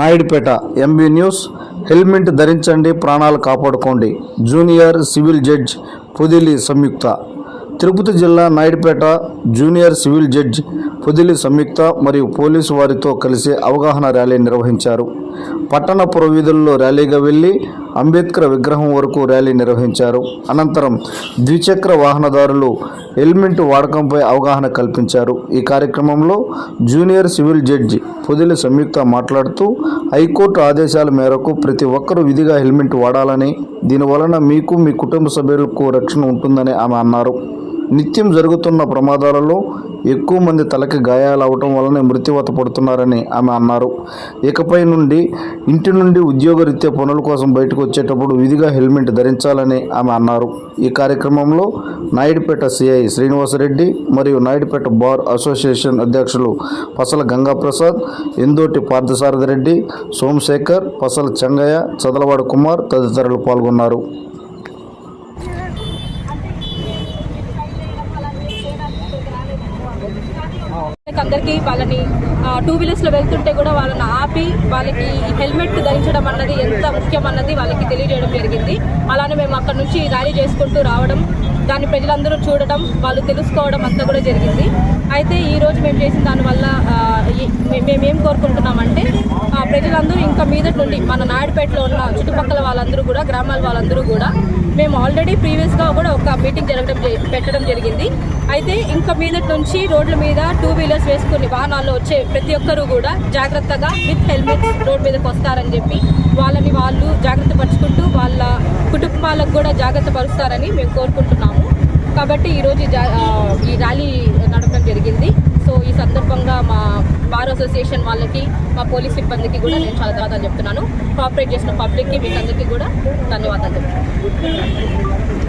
Naidupeta MB news. Helmet ధరించండి ప్రాణాలు కాపాడుకోండి. Junior civil judge Podili Samyuktha. Tirupati జిల్లా Naidupeta junior civil judge Podili Samyuktha మరియు పోలీసు వారితో కలిసి అవగాహన ర్యాలీ నిర్వహించారు. పట్టణ పురవీధుల్లో ర్యాలీగా వెళ్ళి అంబేద్కర్ విగ్రహం వరకు ర్యాలీ నిర్వహించారు. అనంతరం ద్విచక్ర వాహనదారులు హెల్మెట్ వాడకంపై అవగాహన కల్పించారు. ఈ కార్యక్రమంలో junior civil judge Podili Samyuktha మాట్లాడుతూ హైకోర్టు ఆదేశాల మేరకు ప్రతి ఒక్కరూ విధిగా హెల్మెట్ వాడాలని దీనివలన మీకు మీ కుటుంబ సభ్యులకు రక్షణ ఉంటుందని ఆమె అన్నారు. నిత్యం జరుగుతున్న ప్రమాదాలలో ఎక్కువ మంది తలకి గాయాలు అవటం వలన మృత్యువత పడుతున్నారని ఆమె అన్నారు. ఇకపై నుండి ఇంటి నుండి ఉద్యోగరీత్యా పనుల కోసం బయటకు వచ్చేటప్పుడు విధిగా హెల్మెట్ ధరించాలని ఆమె అన్నారు. ఈ కార్యక్రమంలో నాయుడుపేట సిఐ శ్రీనివాసరెడ్డి మరియు నాయుడుపేట బార్ అసోసియేషన్ అధ్యక్షులు పసల గంగాప్రసాద్ ఎందోటి పార్థసారథి రెడ్డి సోమశేఖర్ పసల చెంగయ్య చదలవాడ కుమార్ తదితరులు పాల్గొన్నారు. అందరికీ వాళ్ళని టూ వీలర్స్లో వెళ్తుంటే కూడా వాళ్ళని ఆపి వాళ్ళకి హెల్మెట్ ధరించడం అన్నది ఎంత ముఖ్యం అన్నది వాళ్ళకి తెలియజేయడం జరిగింది. అలానే మేము అక్కడ నుంచి ర్యాలీ చేసుకుంటూ రావడం దాన్ని ప్రజలందరూ చూడడం వాళ్ళు తెలుసుకోవడం అంతా కూడా జరిగింది. అయితే ఈరోజు మేము చేసిన దానివల్ల మేమేం కోరుకుంటున్నామంటే ఆ, ఇంకా మీదటి నుండి మన నాయుడుపేటలో ఉన్న చుట్టుపక్కల వాళ్ళందరూ కూడా గ్రామాల వాళ్ళందరూ కూడా మేము ఆల్రెడీ ప్రీవియస్గా కూడా ఒక మీటింగ్ జరగడం పెట్టడం జరిగింది. అయితే ఇంకా మీదటి నుంచి రోడ్ల మీద టూ వీలర్స్ వేసుకుని వాహనాల్లో వచ్చే ప్రతి ఒక్కరూ కూడా జాగ్రత్తగా విత్ హెల్మెట్స్ రోడ్ మీదకి వస్తారని చెప్పి వాళ్ళని వాళ్ళు జాగ్రత్త పరుచుకుంటూ వాళ్ళ కుటుంబాలకు కూడా జాగ్రత్త పరుస్తారని మేము కోరుకుంటున్నాము. కాబట్టి ఈరోజు జా- ఈ ర్యాలీ నడపడం జరిగింది. సో ఈ సందర్భంగా మా బార్ అసోసియేషన్ వాళ్ళకి మా పోలీస్ సిబ్బందికి కూడా నేను చాలా ధన్యవాదాలు చెప్తున్నాను. కోఆపరేట్ చేసిన పబ్లిక్కి మీకు అందరికీ కూడా ధన్యవాదాలు చెప్తున్నాను.